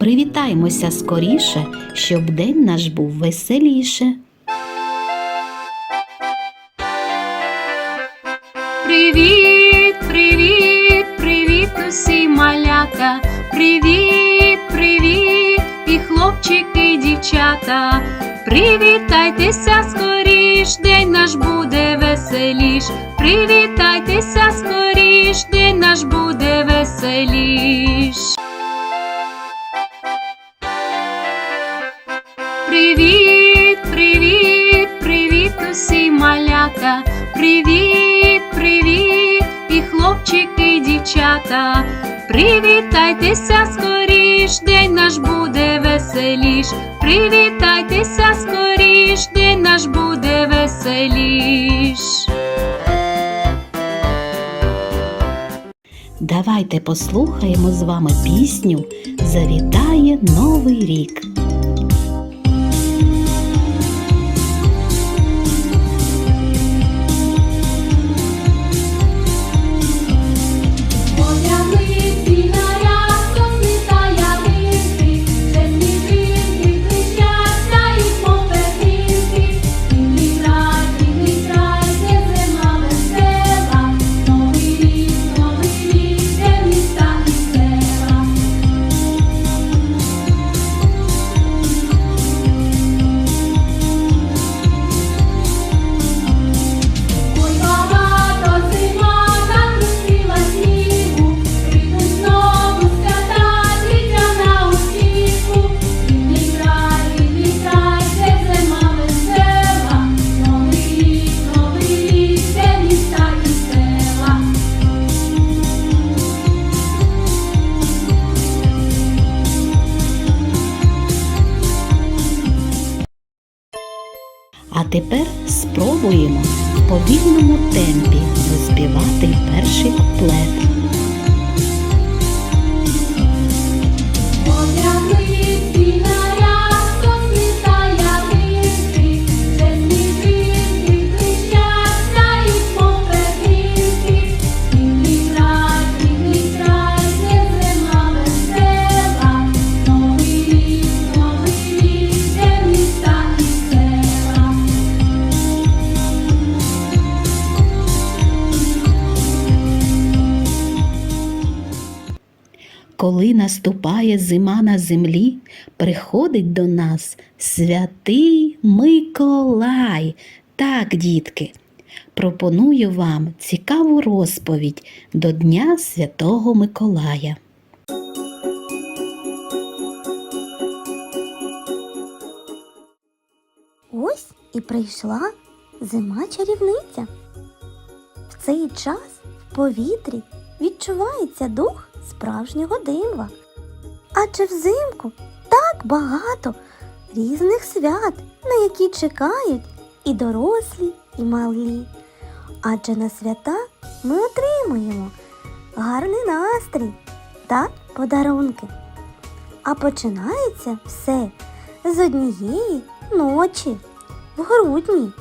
Привітаймося скоріше, щоб день наш був веселіше. Привіт, привіт, привіт, усі малята. Привіт, привіт, і хлопчики, і дівчата. Привітайтеся скоріш, день наш буде веселіш. Привітайтеся скоріш, день наш буде веселіш. Малята. Привіт, привіт, і хлопчики, і дівчата. Привітайтеся скоріш, день наш буде веселіш. Привітайтеся скоріш, день наш буде веселіш. Давайте послухаємо з вами пісню Завітає Новий рік. А тепер спробуємо в повільному темпі розбивати перший куплет. Коли наступає зима на землі, приходить до нас святий Миколай. Так, дітки, пропоную вам цікаву розповідь до Дня Святого Миколая. Ось і прийшла зима чарівниця. В цей час в повітрі відчувається дух справжнього дива. Адже взимку так багато різних свят, на які чекають і дорослі, і малі. Адже на свята ми отримуємо гарний настрій та подарунки. А починається все з однієї ночі в грудні,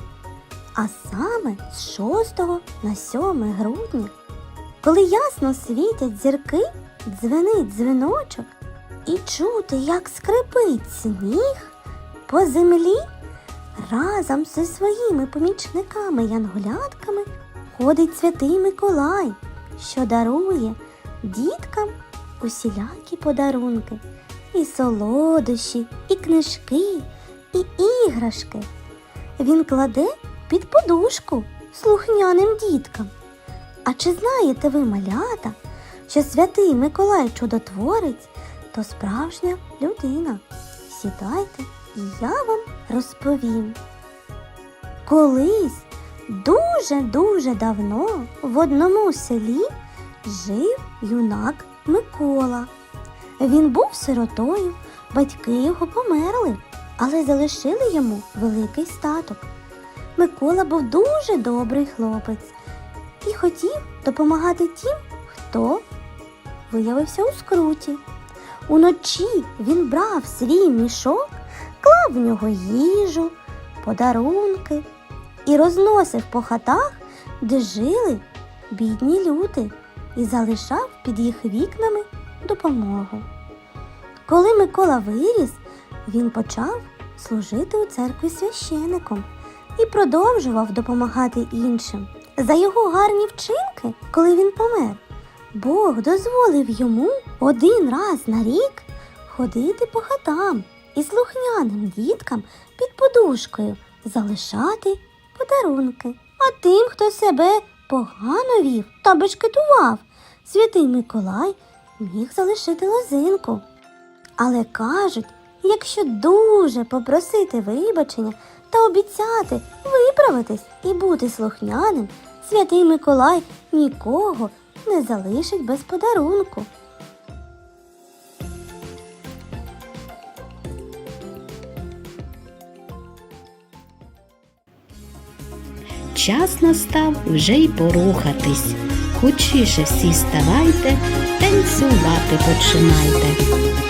а саме з 6 на 7 грудня, коли ясно світять зірки, дзвенить дзвіночок, і чути, як скрипить сніг по землі, разом зі своїми помічниками янголятками ходить святий Миколай, що дарує діткам усілякі подарунки, і солодощі, і книжки, і іграшки. Він кладе під подушку слухняним діткам. А чи знаєте ви, малята, що святий Миколай Чудотворець то справжня людина? Сідайте, і я вам розповім. Колись дуже-дуже давно в одному селі жив юнак Микола. Він був сиротою, батьки його померли, але залишили йому великий статок. Микола був дуже добрий хлопець і хотів допомагати тим, хто виявився у скруті. Уночі він брав свій мішок, клав в нього їжу, подарунки і розносив по хатах, де жили бідні люди, і залишав під їх вікнами допомогу. Коли Микола виріс, він почав служити у церкві священиком і продовжував допомагати іншим. За його гарні вчинки, коли він помер, Бог дозволив йому один раз на рік ходити по хатам і слухняним діткам під подушкою залишати подарунки. А тим, хто себе погано вів та бешкетував, святий Миколай міг залишити лозинку. Але кажуть, якщо дуже попросити вибачення та обіцяти виправитись і бути слухняним, святий Миколай нікого не залишить без подарунку. Час настав вже й порухатись. Хочіше всі ставайте, танцювати починайте.